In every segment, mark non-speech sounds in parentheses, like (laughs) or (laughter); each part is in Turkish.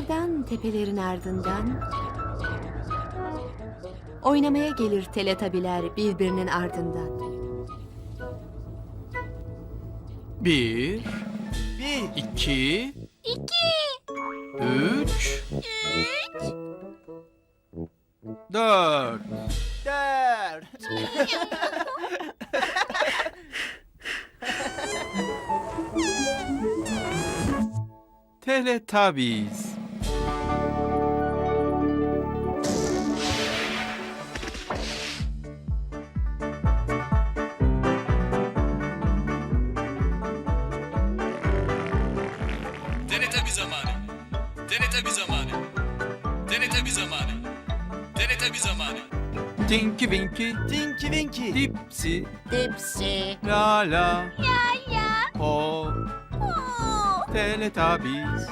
Uzaklardan, tepelerin ardından oynamaya gelir teletabiler birbirinin ardından. Bir, Bir, iki, İki, üç, üç, dört. dört. (laughs) Teletubbies. Winky, Tinky Winky. Dipsy, Dipsy, La La, Lala, Po, Oo, Teletubbies.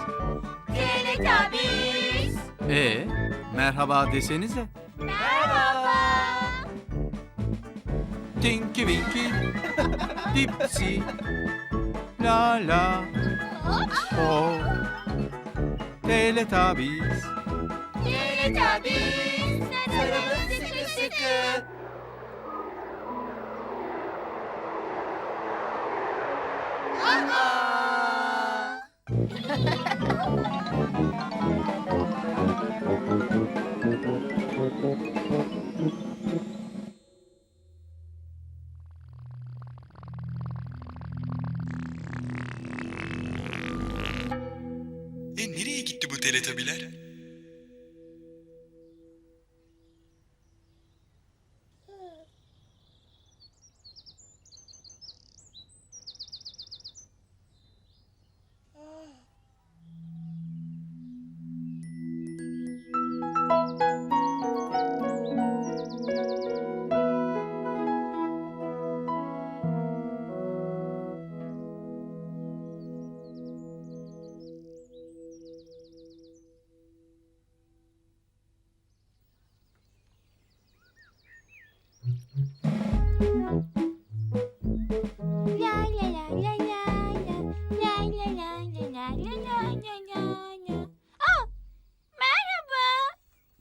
Teletubbies. E, merhaba desenize. Merhaba. Tinky Winky, Dipsy, La La, Po, Teletubbies. Teletubbies. Sarılın delete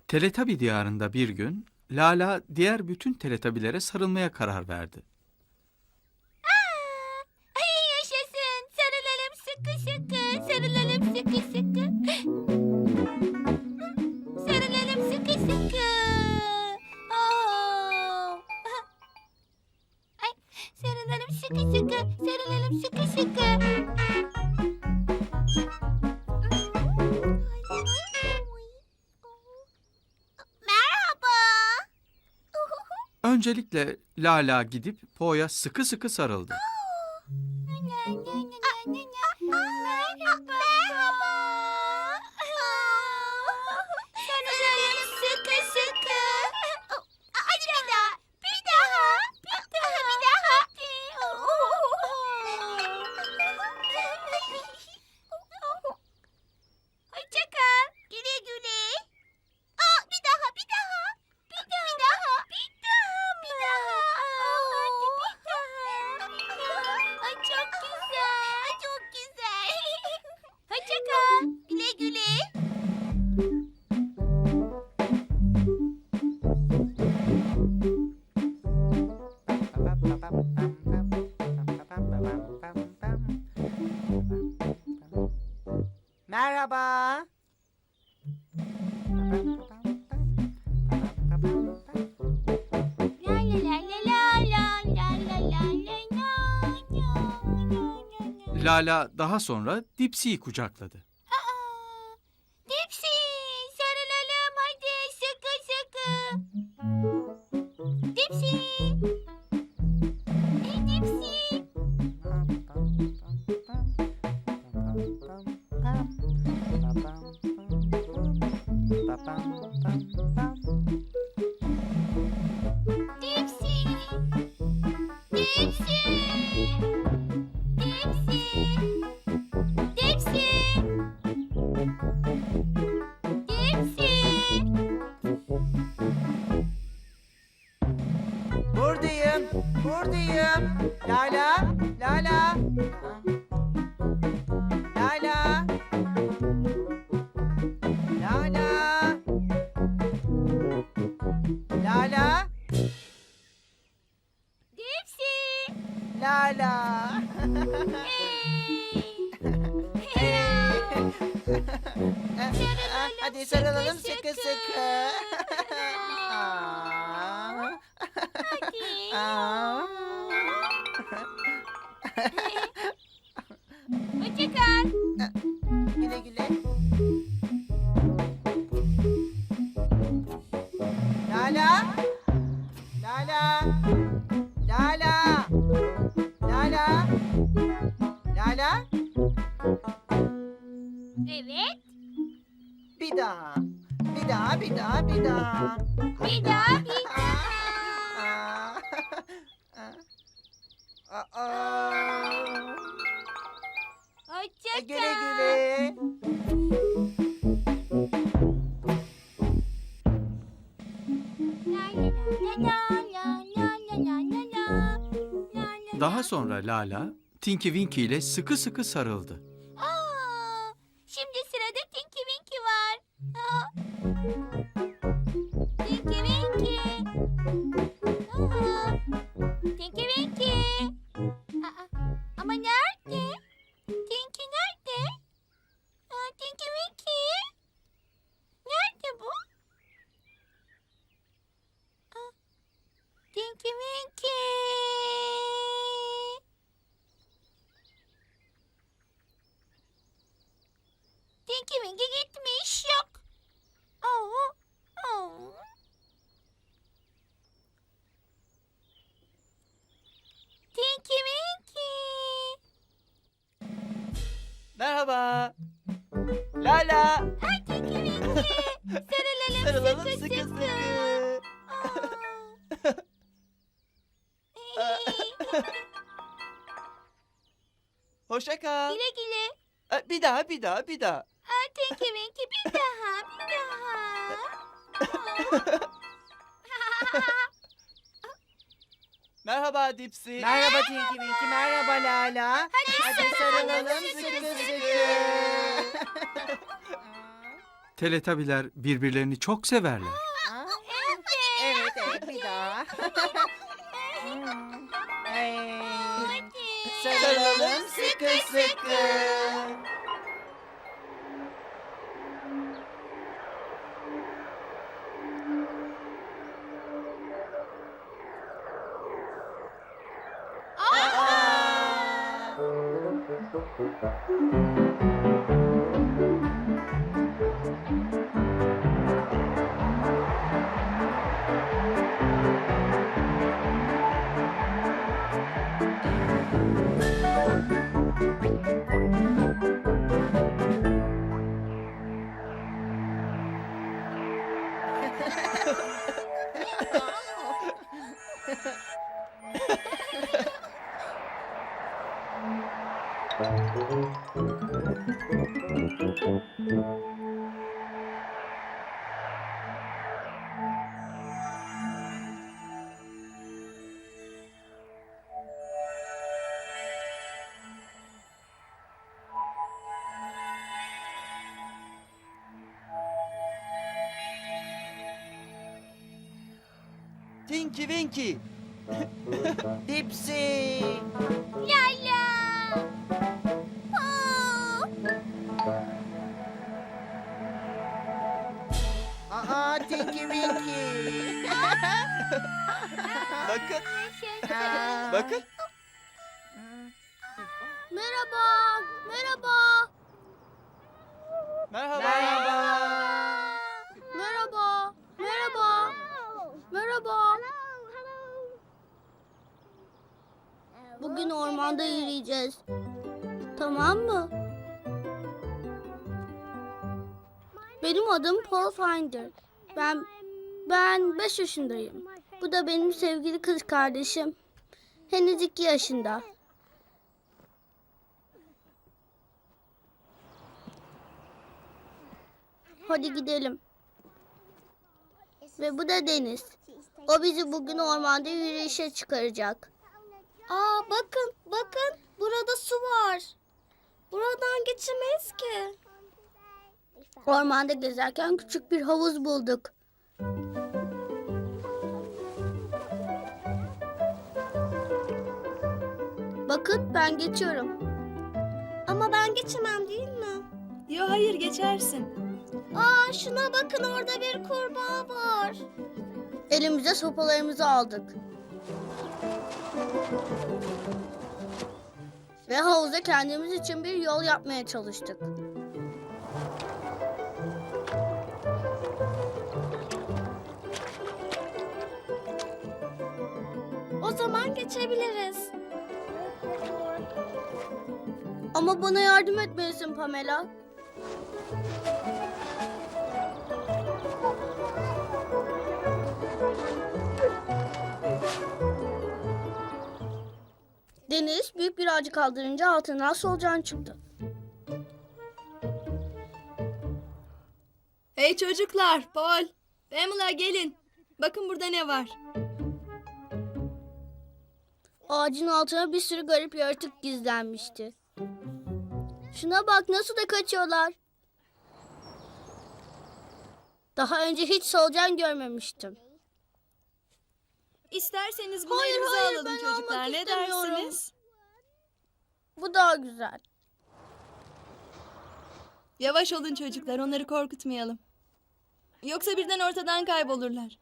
Teletabi diyarında bir gün Lala diğer bütün teletabilere sarılmaya karar verdi. Aa, ay yaşasın. Sarılalım sıkı sıkı. Sarılalım sıkı sıkı. Sarılalım sıkı sıkı. Oo. Ay, sarılalım sıkı sıkı. Sarılalım sıkı sıkı. Öncelikle Lala gidip Po'ya sıkı sıkı sarıldı. Merhaba. Merhaba. La la la la la la la la la la la la Lala daha sonra Dipsy'yi kucakladı. Lala, Tinky Winky ile sıkı sıkı sarıldı. Aa, şimdi sırada Tinky Winky var. Aa. Lala. Tinky Winky. Sarılalım, Sarılalım sıkı sıkı sıkı. sıkı. Aa. Hoşça kal. güle güle. Aa, Bir daha, bir daha, bir daha. Aa, Tinky Winky bir daha, bir daha. Merhaba Dipsy. Merhaba Tinky Winky, merhaba Lala. Hadi, sarılalım sıkı sıkı. Teletabiler birbirlerini çok severler. evet, evet, bir daha. Hey. Hadi. Sarılalım sıkı sıkı. Aa! Tinky Winky. (laughs) Dipsy. Lala. Aa. Aa Tinky Winky. Bakın. Aa. Bakın. Merhaba. Merhaba. Merhaba. Merhaba. Merhaba. Bugün ormanda yürüyeceğiz. Tamam mı? Benim adım Paul Finder. Ben ben 5 yaşındayım. Bu da benim sevgili kız kardeşim. Henüz 2 yaşında. Hadi gidelim. Ve bu da Deniz. O bizi bugün ormanda yürüyüşe çıkaracak. Aa bakın, bakın. Burada su var. Buradan geçemeyiz ki. Ormanda gezerken küçük bir havuz bulduk. Bakın ben geçiyorum. Ama ben geçemem değil mi? Yo hayır geçersin. Aa şuna bakın orada bir kurbağa var. Elimize sopalarımızı aldık. Ve havuza kendimiz için bir yol yapmaya çalıştık. O zaman geçebiliriz. Ama bana yardım etmelisin Pamela. Ağacı kaldırınca altından solucan çıktı. Hey çocuklar, Paul, Pamela gelin. Bakın burada ne var. Ağacın altına bir sürü garip yaratık gizlenmişti. Şuna bak nasıl da kaçıyorlar. Daha önce hiç solucan görmemiştim. İsterseniz bunu Hayır, elimize hayır, alalım çocuklar. Ne dersiniz? Bu daha güzel. Yavaş olun çocuklar, onları korkutmayalım. Yoksa birden ortadan kaybolurlar.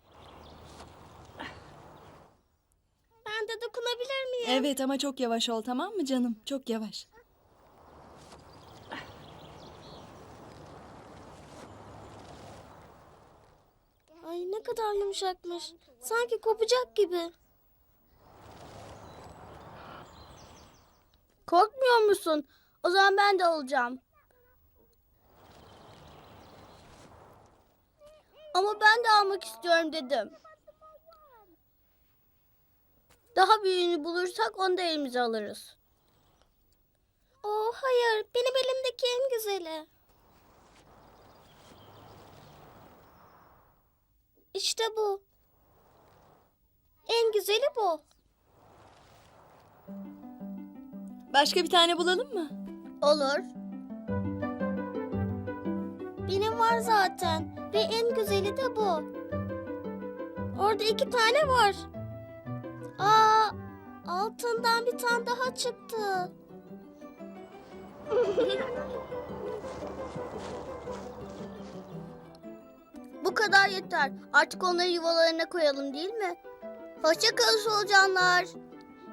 Ben de dokunabilir miyim? Evet ama çok yavaş ol tamam mı canım? Çok yavaş. Ay ne kadar yumuşakmış. Sanki kopacak gibi. Korkmuyor musun? O zaman ben de olacağım. Ama ben de almak istiyorum dedim. Daha büyüğünü bulursak onu da elimize alırız. Oh hayır, benim elimdeki en güzeli. İşte bu. En güzeli bu. Başka bir tane bulalım mı? Olur. Benim var zaten ve en güzeli de bu. Orada iki tane var. Aa, altından bir tane daha çıktı. (laughs) Bu kadar yeter. Artık onları yuvalarına koyalım değil mi? Hoşça kalın solucanlar.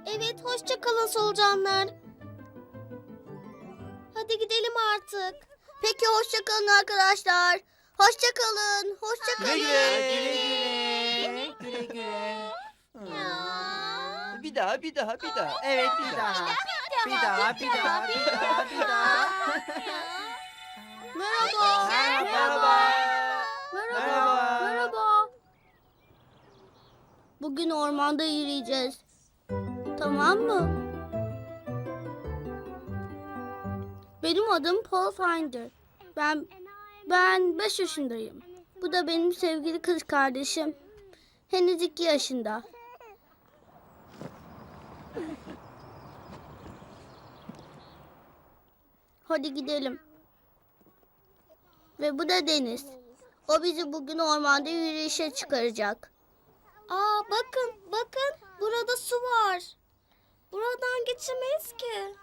Evet, hoşça kalın solucanlar. Hadi gidelim artık. Peki hoşça kalın arkadaşlar. Hoşça kalın. Hoşça kalın. güle. Güle. (laughs) Bir daha, bir daha, bir daha. Evet, bir daha. Bir daha, bir daha, bir daha, bir daha. (laughs) Merhaba. Merhaba. Merhaba. Merhaba. Merhaba. Bugün ormanda yürüyeceğiz. Tamam mı? Benim adım Paul Finder. Ben ben 5 yaşındayım. Bu da benim sevgili kız kardeşim. Henüz 2 yaşında. Hadi gidelim. Ve bu da Deniz. O bizi bugün ormanda yürüyüşe çıkaracak. Aa bakın, bakın. Burada su var. Buradan geçemeyiz ki.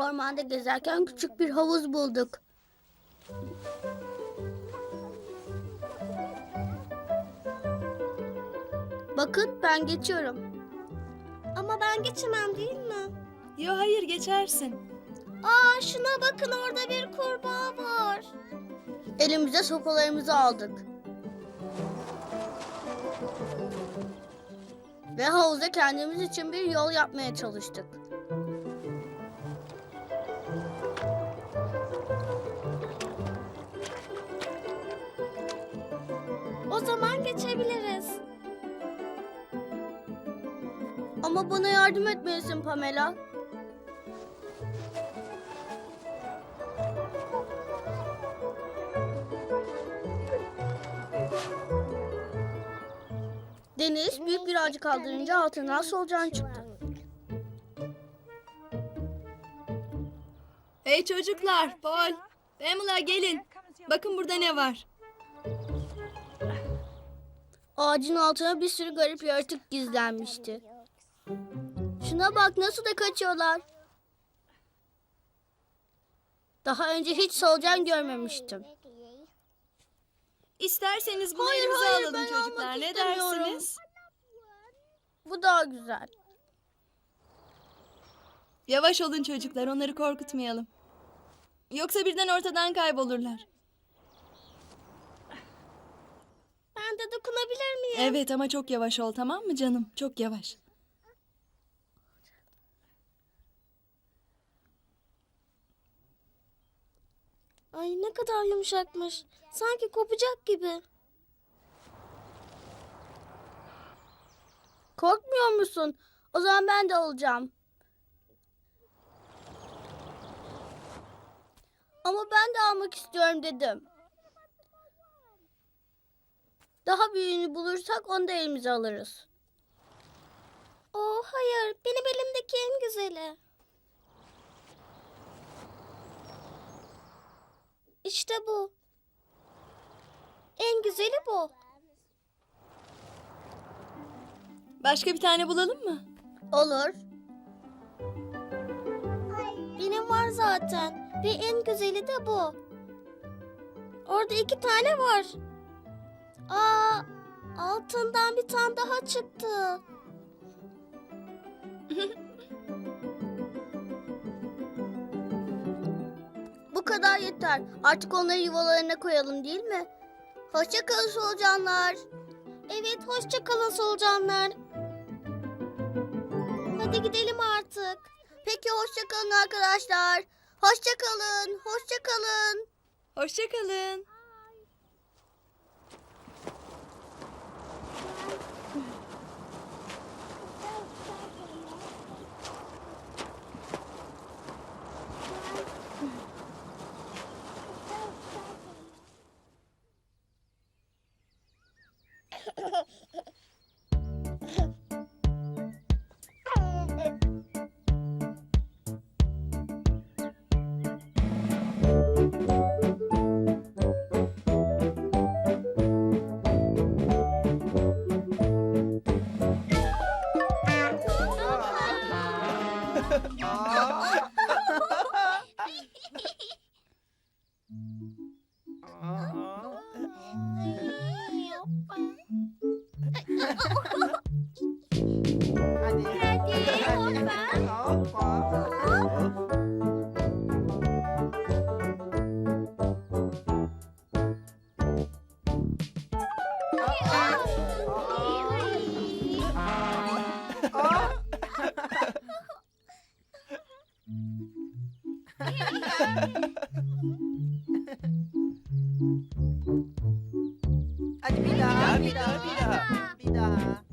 Ormanda gezerken küçük bir havuz bulduk. Bakın ben geçiyorum. Ama ben geçemem değil mi? Yo hayır geçersin. Aa şuna bakın orada bir kurbağa var. Elimize sopalarımızı aldık. Ve havuza kendimiz için bir yol yapmaya çalıştık. O zaman geçebiliriz. Ama bana yardım etmelisin Pamela. Deniz büyük bir ağacı kaldırınca altından solucan çıktı. Hey çocuklar, Paul, Pamela gelin. Bakın burada ne var. Ağacın altına bir sürü garip yaratık gizlenmişti. Şuna bak nasıl da kaçıyorlar. Daha önce hiç solucan görmemiştim. İsterseniz bunu Hayır, elimize hayır, alalım çocuklar. Ne dersiniz? Bu daha güzel. Yavaş olun çocuklar. Onları korkutmayalım. Yoksa birden ortadan kaybolurlar. De dokunabilir miyim? Evet ama çok yavaş ol tamam mı canım? Çok yavaş. Ay ne kadar yumuşakmış. Sanki kopacak gibi. Korkmuyor musun? O zaman ben de olacağım. Ama ben de almak istiyorum dedim. Daha büyüğünü bulursak onu da elimize alırız. Oh hayır, benim elimdeki en güzeli. İşte bu. En güzeli bu. Başka bir tane bulalım mı? Olur. Benim var zaten. Ve en güzeli de bu. Orada iki tane var. Aa, altından bir tane daha çıktı. (laughs) Bu kadar yeter. Artık onları yuvalarına koyalım değil mi? Hoşça kalın solucanlar. Evet, hoşça kalın solucanlar. Hadi gidelim artık. Peki hoşça kalın arkadaşlar. Hoşça kalın. Hoşça kalın. Hoşçakalın. Hadi. Bir daha, bir daha, bir daha,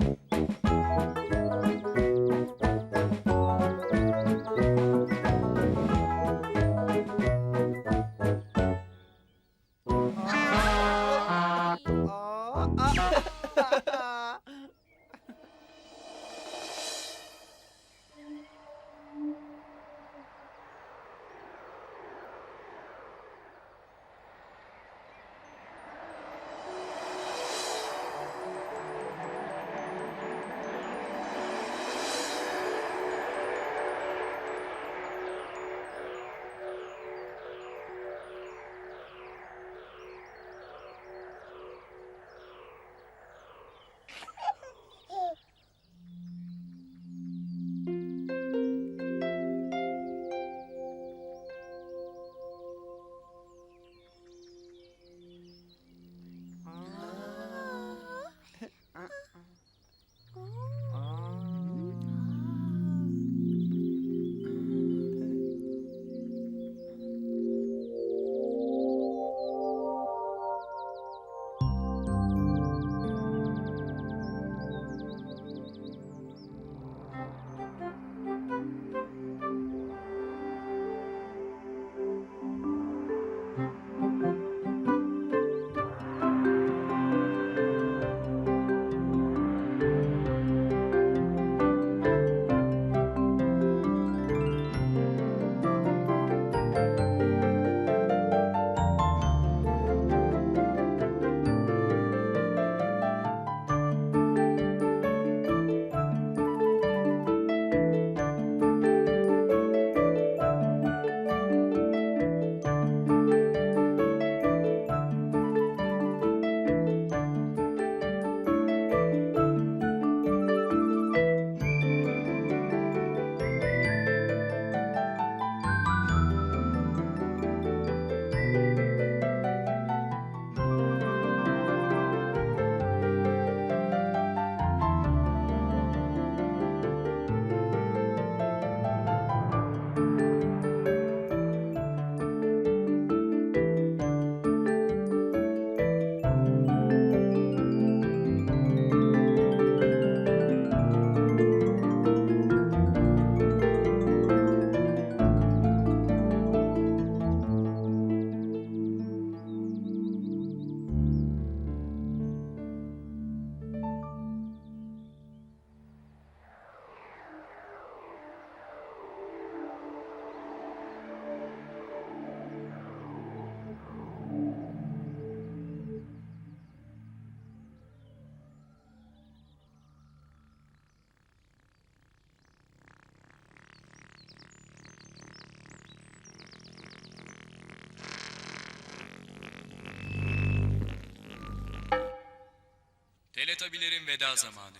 Teletabilerin veda zamanı.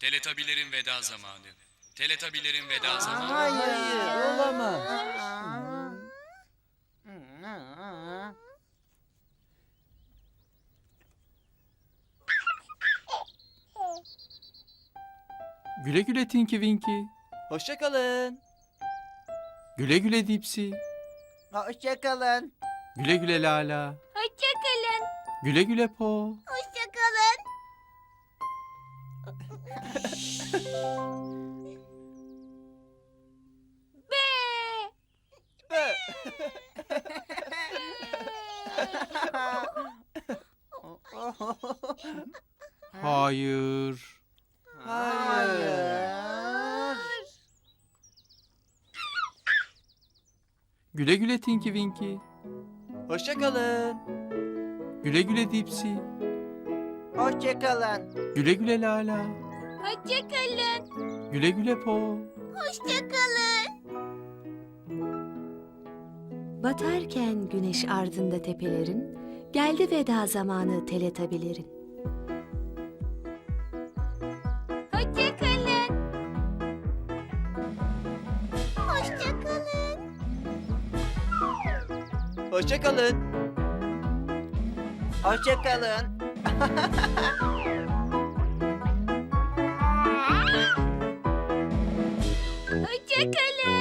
Teletabilerin veda zamanı. Teletabilerin veda zamanı. Hayır, olamaz. Güle güle Tinky Winky. Hoşça kalın. Güle güle Dipsy. Hoşça kalın. Güle güle Lala. Hoşçakalın. Güle güle Po. Hayır. Hayır. Güle güle Tinky Winky. Hoşça kalın. Güle güle Dipsy. Hoşça kalın. Güle güle Lala. Hoşçakalın. Güle güle Po. Hoşçakalın. Batarken güneş ardında tepelerin, geldi veda zamanı teletabilerin. Hoşçakalın. Hoşçakalın. Hoşça kalın. Hoşça kalın. Hoşçakalın.